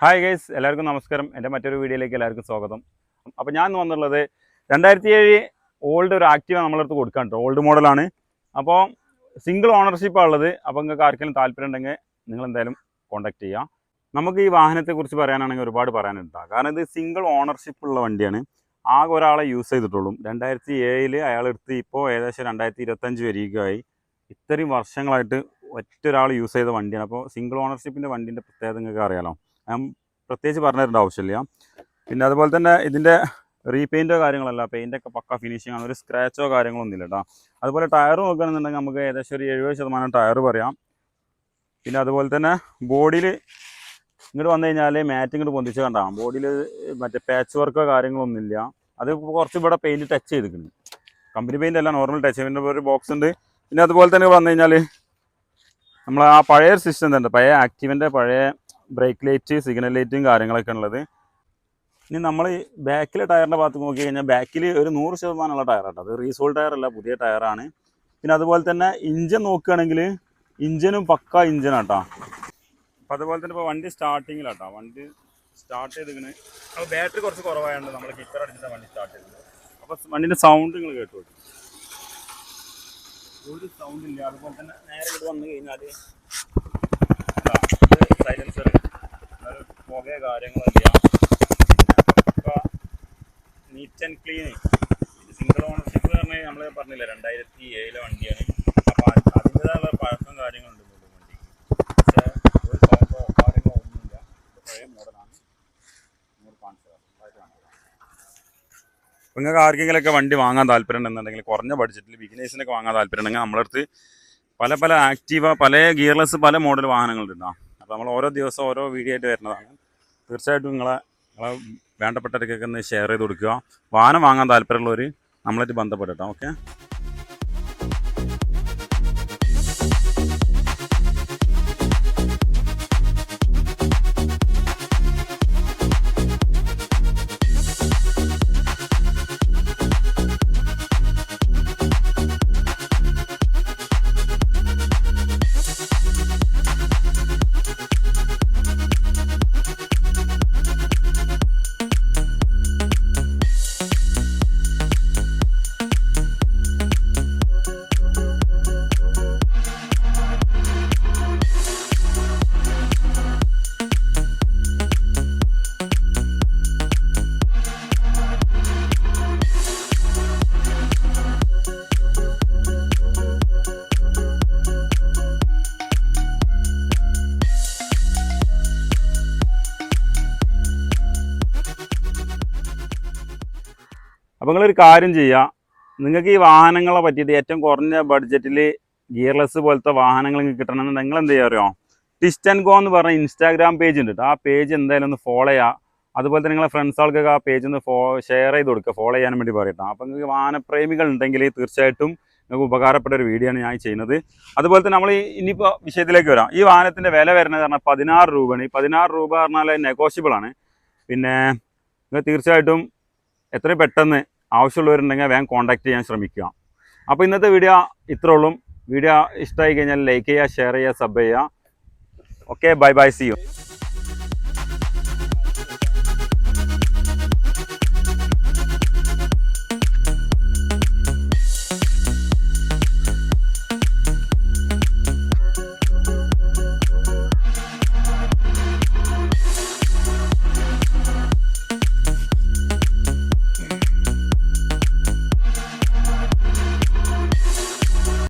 Hi guys എല്ലാവർക്കും നമസ്കാരം. എന്റെ മറ്റൊരു വീഡിയോയിലേക്ക് എല്ലാവർക്കും സ്വാഗതം. അപ്പോൾ ഞാൻ വന്നുള്ളത് രണ്ടായിരത്തി ഏഴ് ഓൾഡ് ഒരു ആക്റ്റീവ നമ്മളടുത്ത് കൊടുക്കാൻ കേട്ടോ. ഓൾഡ് മോഡലാണ് അപ്പോൾ സിംഗിൾ ഓണർഷിപ്പാണ് ഉള്ളത്. അപ്പോൾ നിങ്ങൾക്ക് ആർക്കെങ്കിലും താല്പര്യം ഉണ്ടെങ്കിൽ നിങ്ങൾ എന്തായാലും കോൺടാക്ട് ചെയ്യുക. നമുക്ക് ഈ വാഹനത്തെക്കുറിച്ച് പറയാനാണെങ്കിൽ ഒരുപാട് പറയാനുണ്ടാകും കാരണം ഇത് സിംഗിൾ ഓണർഷിപ്പ് ഉള്ള വണ്ടിയാണ്. ആകെ ഒരാളെ യൂസ് ചെയ്തിട്ടുള്ളൂ. രണ്ടായിരത്തി ഏഴിൽ അയാൾ എടുത്ത് ഇപ്പോൾ ഏകദേശം രണ്ടായിരത്തി ഇരുപത്തഞ്ച് വരികയായി. ഇത്രയും വർഷങ്ങളായിട്ട് ഒറ്റ ഒരാൾ യൂസ് ചെയ്ത വണ്ടിയാണ്. അപ്പോൾ സിംഗിൾ ഓണർഷിപ്പിന്റെ വണ്ടീന്റെ പ്രത്യേകത നിങ്ങൾക്ക് അറിയാലോ. ഞാൻ പ്രത്യേകിച്ച് പറഞ്ഞു ആവശ്യമില്ല. പിന്നെ അതുപോലെ തന്നെ ഇതിന്റെ റീപെയിന്റോ കാര്യങ്ങളല്ല പെയിന്റൊക്കെ പക്ക ഫിനിഷിംഗ് ആണ്. ഒരു സ്ക്രാച്ചോ കാര്യങ്ങളൊന്നും ഇല്ല കേട്ടോ അതുപോലെ ടയർ നോക്കുകയാണെന്നുണ്ടെങ്കിൽ നമുക്ക് ഏകദേശം ഒരു എഴുപത് ശതമാനം ടയർ പറയാം. പിന്നെ അതുപോലെ തന്നെ ബോഡിയിൽ ഇങ്ങോട്ട് വന്നു കഴിഞ്ഞാൽ മാറ്റ് ഇങ്ങോട്ട് പൊന്തിച്ച് കണ്ടാം. ബോഡിയിൽ മറ്റേ പാച്ച് വർക്കോ കാര്യങ്ങളൊന്നുമില്ല അത് കുറച്ച് ഇവിടെ പെയിന്റ് ടച്ച് ചെയ്തിട്ടുണ്ട്. കമ്പനി പെയിന്റ് അല്ല നോർമൽ ടച്ച് പിന്നെ ഒരു ബോക്സ് ഉണ്ട്. പിന്നെ അതുപോലെ തന്നെ വന്നു കഴിഞ്ഞാൽ നമ്മൾ ആ പഴയ സിസ്റ്റം തന്നെ പഴയ ആക്റ്റീവിന്റെ പഴയ ബ്രേക്ക് ലൈറ്റ് സിഗ്നൽ ലൈറ്റും കാര്യങ്ങളൊക്കെ ഉള്ളത്. ഇനി നമ്മൾ ഈ ബാക്കിലെ ടയറിന്റെ ഭാഗത്ത് നോക്കി കഴിഞ്ഞാൽ ബാക്കിൽ ഒരു നൂറ് ശതമാനമുള്ള ടയറാണ് അത് റീസോൾ ടയറല്ല പുതിയ ടയറാണ് പിന്നെ അതുപോലെ തന്നെ ഇഞ്ചൻ നോക്കുകയാണെങ്കിൽ ഇഞ്ചനും പക്ക ഇഞ്ചനാട്ടോ അപ്പം അതുപോലെ തന്നെ ഇപ്പോൾ വണ്ടി സ്റ്റാർട്ടിങ്ങിലാട്ടോ വണ്ടി സ്റ്റാർട്ട് ചെയ്തിങ്ങനെ അപ്പോൾ ബാറ്ററി കുറച്ച് കുറവായതുകൊണ്ട് നമ്മൾ കിക്കർ അടിച്ചിട്ട് വണ്ടി സ്റ്റാർട്ട് ചെയ്തത്. അപ്പോൾ വണ്ടിന്റെ സൗണ്ട് നിങ്ങൾ കേട്ടു ഒരു സൗണ്ട് ഇല്ല. അതുപോലെ തന്നെ നേരെ ഇവിടെ വന്നു കഴിഞ്ഞാൽ സൈലൻസർ പുക കാര്യങ്ങളില്ല neat and clean single ownership പറഞ്ഞാൽ നമ്മൾ പറഞ്ഞില്ല രണ്ടായിരത്തി ഏഴിലെ വണ്ടിയാണ്. അപ്പോൾ അതിന്റെതായുള്ള പഴക്കം കാര്യങ്ങളുണ്ട് വണ്ടിക്ക്. പക്ഷേ ഒരു സൗണ്ടോ കാര്യങ്ങളോ ഒന്നുമില്ല. പഴയ മോഡലാണ്. നിങ്ങൾക്ക് ആർക്കെങ്കിലൊക്കെ വണ്ടി വാങ്ങാൻ താല്പര്യം ഉണ്ടെന്നുണ്ടെങ്കിൽ കുറഞ്ഞ ബഡ്ജറ്റിൽ ബിഗിനേഴ്സിനൊക്കെ വാങ്ങാൻ താല്പര്യം ഉണ്ടെങ്കിൽ നമ്മളടുത്ത് പല പല ആക്റ്റീവ പല ഗിയർലെസ് പല മോഡൽ വാഹനങ്ങളുണ്ട് അപ്പോൾ നമ്മൾ ഓരോ ദിവസം ഓരോ വീഡിയോ ആയിട്ട് വരുന്നതാണ്. തീർച്ചയായിട്ടും നിങ്ങളെ നിങ്ങളെ വേണ്ടപ്പെട്ടവർക്കൊക്കെ ഒന്ന് ഷെയർ ചെയ്ത് കൊടുക്കുക. വാഹനം വാങ്ങാൻ താല്പര്യമുള്ളവർ നമ്മളായിട്ട് ബന്ധപ്പെട്ടോ ഓക്കെ അപ്പോൾ നിങ്ങളൊരു കാര്യം ചെയ്യുക നിങ്ങൾക്ക് ഈ വാഹനങ്ങളെ പറ്റിയിട്ട് ഏറ്റവും കുറഞ്ഞ ബഡ്ജറ്റിൽ ഗിയർലെസ് പോലത്തെ വാഹനങ്ങൾ നിങ്ങൾക്ക് കിട്ടണമെന്ന് നിങ്ങൾ എന്ത് ചെയ്യുക ടിസ്റ്റ് ആൻഡ് ഗോ എന്ന് പറഞ്ഞ ഇൻസ്റ്റാഗ്രാം പേജ് ഉണ്ട് ആ പേജ് എന്തായാലും ഒന്ന് ഫോളോ ചെയ്യുക അതുപോലെ തന്നെ നിങ്ങളെ ഫ്രണ്ട്സുകൾക്കൊക്കെ ആ പേജ് ഒന്ന് ഫോ ഷെയർ ചെയ്ത് കൊടുക്കുക ഫോളോ ചെയ്യാൻ വേണ്ടി പറയട്ടോ. അപ്പോൾ നിങ്ങൾക്ക് വാഹനപ്രേമികൾ ഉണ്ടെങ്കിൽ തീർച്ചയായിട്ടും നിങ്ങൾക്ക് ഉപകാരപ്പെട്ട ഒരു വീഡിയോ ആണ് ഞാൻ ചെയ്യുന്നത്. അതുപോലെ തന്നെ നമ്മൾ ഇനിയിപ്പോൾ വിഷയത്തിലേക്ക് വരാം. ഈ വാഹനത്തിന്റെ വില വരുന്നത് പറഞ്ഞാൽ പതിനാറ് രൂപയാണ്. ഈ പതിനാറ് രൂപ പറഞ്ഞാൽ നെഗോഷ്യബിൾ ആണ്. പിന്നെ നിങ്ങൾ തീർച്ചയായിട്ടും എത്രയും പെട്ടെന്ന് ആവശ്യമുള്ളവരുണ്ടെങ്കിൽ വേഗം കോൺടാക്ട് ചെയ്യാൻ ശ്രമിക്കുക. അപ്പോൾ ഇന്നത്തെ വീഡിയോ ഇത്രേ ഉള്ളൂ. വീഡിയോ ഇഷ്ടമായി കഴിഞ്ഞാൽ ലൈക്ക് ചെയ്യുക ഷെയർ ചെയ്യുക സബ് ചെയ്യുക. Okay bye bye see you